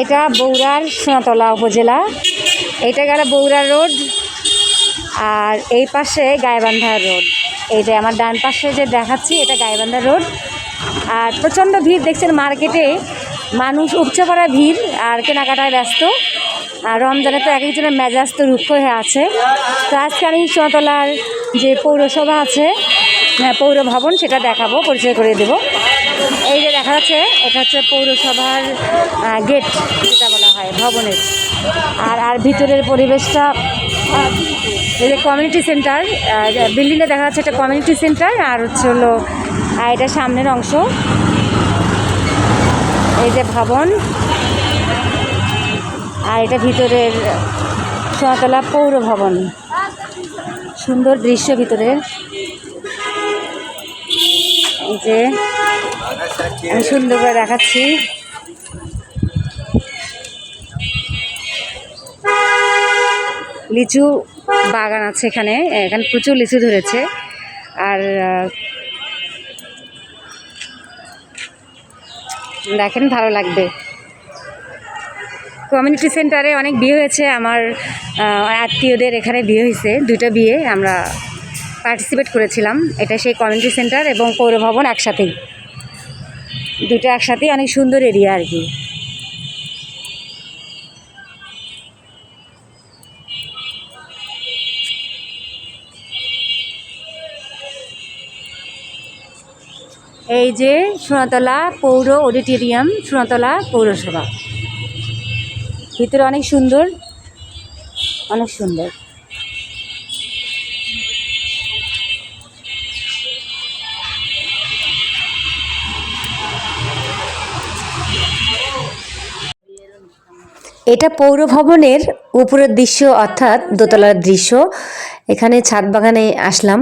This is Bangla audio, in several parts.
এটা বগুড়ার সোনাতলা উপজেলা। এটা গেল বগুড়া রোড আর এই পাশে গাইবান্ধা রোড। এই যে আমার ডান পাশে যে দেখাচ্ছি এটা গাইবান্ধা রোড। আর প্রচণ্ড ভিড় দেখছেন মার্কেটে। মানুষ উপচে পড়া ভিড় আর কেনাকাটায় ব্যস্ত। আর রমজানে তো এক একজনের মেজাজ তো রুক্ষ হয়ে আছে। তো আজকে আমি সোনাতলার যে পৌরসভা আছে হ্যাঁ, পৌর ভবন সেটা দেখাবো পরিচয় করে দেব। দেখা যাচ্ছে এটা হচ্ছে পৌরসভার গেট যেটা বলা হয়, ভবনের। আর আর ভিতরের পরিবেশটা এই যে কমিউনিটি সেন্টার বিল্ডিংটা দেখা যাচ্ছে এটা কমিউনিটি সেন্টার আর হচ্ছে হলো এটা সামনের অংশ। এই যে ভবন। আর এটা ভিতরের সোনাতলা পৌর ভবন। সুন্দর দৃশ্য ভিতরের এই যে আমি সুন্দর করে দেখাচ্ছি। লিচু বাগান আছে এখানে। এখানে প্রচুর লিচু ধরেছে। আর দেখেন, ভালো লাগবে। কমিউনিটি সেন্টারে অনেক বিয়ে হয়েছে। আমার আত্মীয়দের এখানে বিয়ে হয়েছে। দুটো বিয়ে আমরা পার্টিসিপেট করেছিলাম। এটা সেই কমিউনিটি সেন্টার এবং পৌরভবন একসাথেই। দুটো একসাথেই অনেক সুন্দর এরিয়া আর কি। এই যে সোনাতলা পৌর অডিটোরিয়াম, সোনাতলা পৌরসভা। ভিতরে অনেক সুন্দর অনেক সুন্দর। এটা পৌর ভবনের উপরের দৃশ্য অর্থাৎ দোতলার দৃশ্য। এখানে ছাদ বাগানে আসলাম।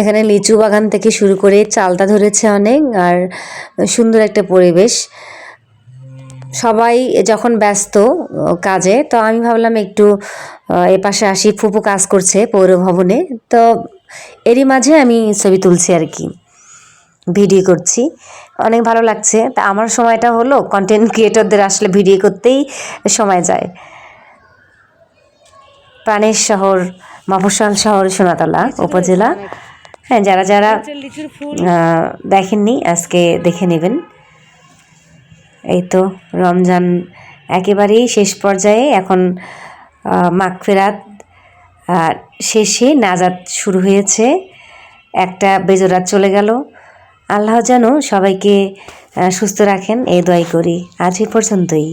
এখানে লিচু বাগান থেকে শুরু করে চালতা ধরেছে অনেক আর সুন্দর একটা পরিবেশ। সবাই যখন ব্যস্ত কাজে, তো আমি ভাবলাম একটু এ পাশে আসি, ফুপু কাজ করছে পৌর ভবনে তো এরই মাঝে আমি ছবি তুলছি আর কি। ভিডিও করছি। অনেক ভালো লাগছে। তা আমার সময়টা হলো কন্টেন্ট ক্রিয়েটরদের আসলে ভিডিও করতেই সময় যায়। প্রাণের শহর মফস্বল শহর সোনাতলা উপজেলা। হ্যাঁ যারা যারা দেখেননি আজকে দেখে নেবেন। এই তো রমজান একেবারেই শেষ পর্যায়ে। এখন মাগফেরাত শেষে নাজাত শুরু হয়েছে। একটা বেজরাত চলে গেল। আল্লাহ যেন সবাইকে সুস্থ রাখেন এই দোয়াই করি। আজ এই পর্যন্তই।